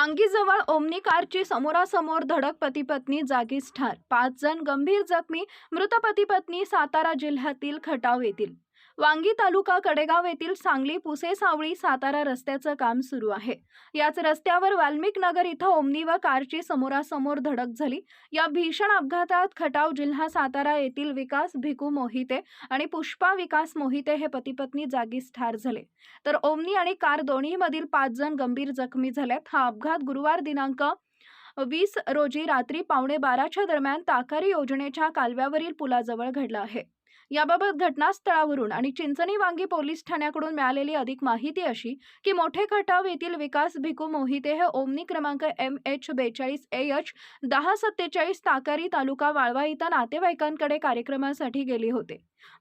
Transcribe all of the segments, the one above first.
वांगीजवळ omni कारची समोरासमोर धडक पतीपत्नी जागीच ठार. पाच जण गंभीर जखमी मृत पतीपत्नी सातारा जिल्ह्यातील खटाव येथील. वांगी तालुका कडेगाव येथील सांगली पुसे सावळी सातारा रस्त्याचं काम सुरू आहे. याच रस्त्यावर वाल्मिक नगर इथं ओमनी व कारची समोरासमोर धडक झाली. या भीषण अपघातात खटाव जिल्हा सातारा येथील विकास भिकू मोहिते आणि पुष्पा विकास मोहिते हे पती पत्नी जागीच ठार झाले. तर ओमनी आणि कार दोन्हीमधील पाच जण गंभीर जखमी झाल्यात. हा अपघात गुरुवार दिनांक वीस रोजी रात्री पावणे बाराच्या दरम्यान ताकारी योजनेच्या कालव्यावरील पुलाजवळ घडला आहे. याबाबत घटनास्थळावरून आणि चिंचणी वांगी पोलीस ठाण्याकडून मिळालेली अधिक माहिती अशी की मोठे खटाव येथील विकास भिकू मोहिते हे ओमनी क्रमांक एम एच बेचाळीस ए एच दहा सत्तेचाळीस ताकारी तालुका वाळवा इथं नातेवाईकांकडे कार्यक्रमासाठी गेले होते.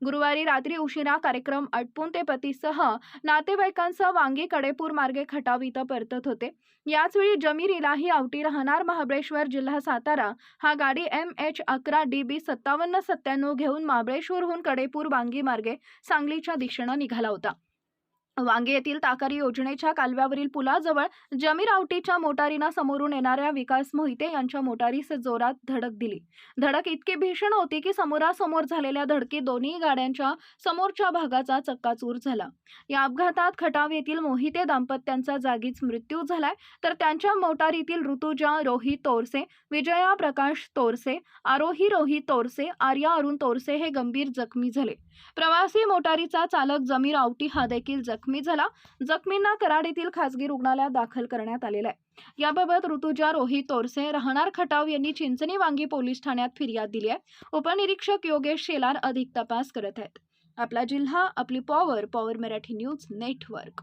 गुरुवारी रात्री उशिरा कार्यक्रम आटपून ते पतीसह नातेवाईकांसह वांगी कडेपूर मार्गे खटाव इथं परतत होते. याचवेळी जमीर इलाही आवटी राहणार महाबळेश्वर जिल्हा सातारा हा गाडी एम एच अकरा डी बी सत्तावन्न सत्त्याण्णव घेऊन महाबळेश्वरहून कडेपूर वांगी मार्गे सांगलीच्या दिशेनं निघाला होता. वांगे येथील ताकारी योजनेच्या कालव्यावरील पुलाजवळ जमीर आवटीच्या मोटारीनं समोरून येणाऱ्या विकास मोहिते यांच्या मोटारीस जोरात धडक दिली. धडक इतकी भीषण होती की समोरासमोर झालेल्या धडकी दोन्ही गाड्यांच्या समोरच्या भागाचा चक्काचूर झाला. या अपघातात खटाव येथील मोहिते दाम्पत्यांचा जागीच मृत्यू झालाय. तर त्यांच्या मोटारीतील ऋतुजा रोहित तोरसे विजया प्रकाश तोरसे आरोही रोहित तोरसे आर्या अरुण तोरसे हे गंभीर जखमी झाले. प्रवासी मोटारीचा चालक जमीर आवटी हा देखील जखमी जखमी झाला. जखमींना कराड येथील खासगी रुग्णालयात दाखल करण्यात आलेला आहे. याबाबत ऋतुजा रोहित तोरसे राहणार खटाव यांनी चिंचणी वांगी पोलीस ठाण्यात फिर्याद दिली आहे. उपनिरीक्षक योगेश शेलार अधिक तपास करत आहेत. आपला जिल्हा आपली power power Marathi news network.